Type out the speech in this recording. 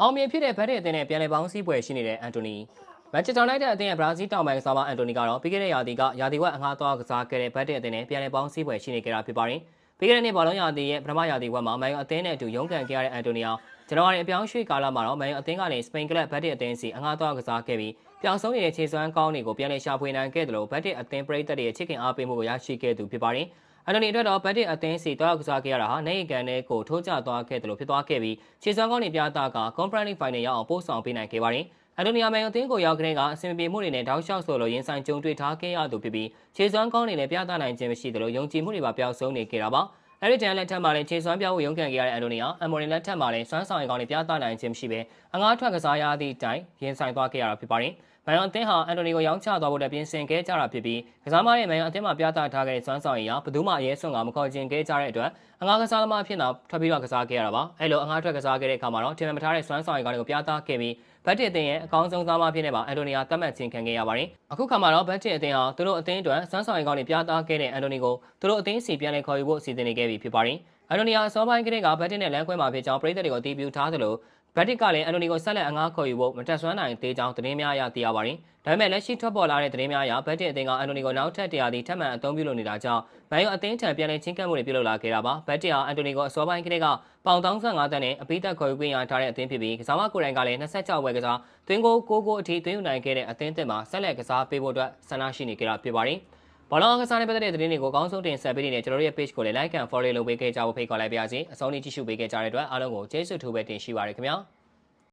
အောင်မြင်ဖြစ်တဲ့ဘတ်တဲ့အသင်းနဲ့ပြန်လည်ပေါင်းစည်းပွဲရှိနေတဲ့အန်တိုနီမန်ချက်စတာယူနိုက်တက်အသင်းရဲ့ဘရာဇီးတောင်ပိုင်းကစားမအန်တိုနီကတော့ပြီးခဲ့တဲ့ရာသီကရာသီဝက်အငှားသွားကစားခဲ့တဲ့ဘတ်တဲ့အသင်းနဲ့ပြန်လည်ပေါင်းစည်းပွဲရှိနေကြတာဖြစ်ပါတယ်။ပြီးခဲ့တဲ့နှစ်ဘောလုံးရာသီရဲ့ပထမရာသီဝက်မှာမန်ယူအသင်းနဲ့အတူရုန်းကန်ခဲ့ရတဲ့အန်တိုနီဟာဇန်နဝါရီအပြောင်းရွှေ့ကာလမှာတော့မန်ယူအသင်းကနေစပိန်ကလပ်ဘတ်တဲ့အသင်းစီအငှားသွားကစားခဲ့ပြီးပျောက်ဆုံးနေတဲ့ခြေစွမ်းကောင်းတွေကိုပြန်လည်ရှာဖွေနိုင်ခဲ့တယ်လို့ဘတ်တဲ့အသင်းပရိသတ်တွေရဲ့ချစ်ခင်အားပေးမှုကိုရရှိခဲ့သူဖြစ်ပါတယ်။ အန်တိုနီအတွက်တော့ဘတ်တစ်အသင်းစီတောက်ကစားခဲ့ရတာဟာနေကန်နဲ့ကိုထိုးကျသွားခဲ့တယ်လို့ဖြစ်သွားခဲ့ပြီးခြေစွမ်းကောင်းတွေပြသကကွန်ဖရင့်လိဖိုင်နယ်ရောက်အောင်ပို့ဆောင်ပေးနိုင်ခဲ့ပါတယ်။အန်တိုနီယာမန်အသင်းကိုရောက်ခတဲ့ကအဆင်ပြေမှုတွေနဲ့တောက်လျှောက်ဆိုလို့ရင်ဆိုင်ကြုံတွေ့ထားခဲ့ရသူဖြစ်ပြီးခြေစွမ်းကောင်းတွေနဲ့ပြသနိုင်ခြင်းမရှိတယ်လို့ယုံကြည်မှုတွေပါပျောက်ဆုံးနေခဲ့တာပါ။အဲဒီတန်လက်ထက်မှာလည်းခြေစွမ်းပြောင်းဖို့ရုန်းကန်ခဲ့ရတဲ့အန်တိုနီယာအမ်မိုရီလက်ထက်မှာလည်းစွမ်းဆောင်ရည်ကောင်းတွေပြသနိုင်ခြင်းမရှိဘဲအငားထွက်ကစားရသည့်တိုင်ရင်ဆိုင်သွားခဲ့ရတာဖြစ်ပါတယ်။ မန်အသင်းဟာအန်တိုနီကိုရောင်းချသွားဖို့အတွက်ပြင်ဆင်ခဲ့ကြတာဖြစ်ပြီးကစားမရဲ့မန်အသင်းမှာပြသထားခဲ့တဲ့စွမ်းဆောင်ရည်ဟာဘယ်သူမှအရေးဆုံးကမခေါ်ကျင်ခဲ့ကြတဲ့အတွက်အငားကစားသမားအဖြစ်တော့ထွက်ပြီးတော့ကစားခဲ့ရတာပါ။အဲလိုအငားထွက်ကစားခဲ့တဲ့အခါမှာတော့တင်မထားတဲ့စွမ်းဆောင်ရည်ကောင်းတွေကိုပြသခဲ့ပြီးဘတ်တစ်အသင်းရဲ့အကောင်းဆုံးသားမဖြစ်နေပါအန်တိုနီယာတတ်မှတ်ခြင်းခံခဲ့ရပါတယ်။အခုခါမှာတော့ဘတ်တစ်အသင်းဟာသူတို့အသင်းအတွက်စွမ်းဆောင်ရည်ကောင်းတွေပြသခဲ့တဲ့အန်တိုနီကိုသူတို့အသင်းစီပြန်လည်ခေါ်ယူဖို့အစီအစဉ်နေခဲ့ပြီဖြစ်ပါတယ်။အန်တိုနီယာအစောပိုင်းကတည်းကဘတ်တစ်နဲ့လမ်းခွဲမှာဖြစ်ကြောင်းပရိသတ်တွေကိုအတည်ပြုထားသလို ဘတ်တစ်ကလည်းအန်တိုနီကိုဆက်လက်အငားခေါ်ယူဖို့မတက်ဆွမ်းနိုင်သေးကြောင်းသတင်းများအရသိရပါတယ်။ဒါပေမဲ့လက်ရှိထွက်ပေါ်လာတဲ့သတင်းများအရဘတ်တစ်အသင်းကအန်တိုနီကိုနောက်ထပ်တရားသည်ထပ်မံအသုံးပြုလုပ်နေတာကြောင့်မန်ယူအသင်းထံပြန်လည်ချင်းကပ်မှုတွေပြုလုပ်လာခဲ့တာပါ။ဘတ်တစ်ဟာအန်တိုနီကိုအစောပိုင်းကတည်းကပေါင်35တန်းနဲ့အပိသက်ခေါ်ယူခွင့်ရထားတဲ့အသင်းဖြစ်ပြီးကစားမကိုယ်တိုင်ကလည်း26ဝယ်ကစားသွင်းကို6ကိုအထိသွင်းယူနိုင်ခဲ့တဲ့အသင်းသစ်မှာဆက်လက်ကစားပေးဖို့အတွက်ဆန္ဒရှိနေကြတာဖြစ်ပါတယ်။ ဘောလုံးကစားနေပတ်သက်တဲ့သတင်းတွေကိုအကောင်းဆုံးတင်ဆက်ပေးနေတဲ့ကျွန်တော်တို့ရဲ့ page ကိုလည်း like and follow လုပ်ပေးခဲ့ကြဖို့ဖိတ်ခေါ်လိုက်ပါရစေ။အဆုံးထိကြည့်ရှုပေးခဲ့ကြတဲ့အတွက်အားလုံးကိုကျေးဇူးထူးပဲတင်ရှိပါရခင်ဗျာ။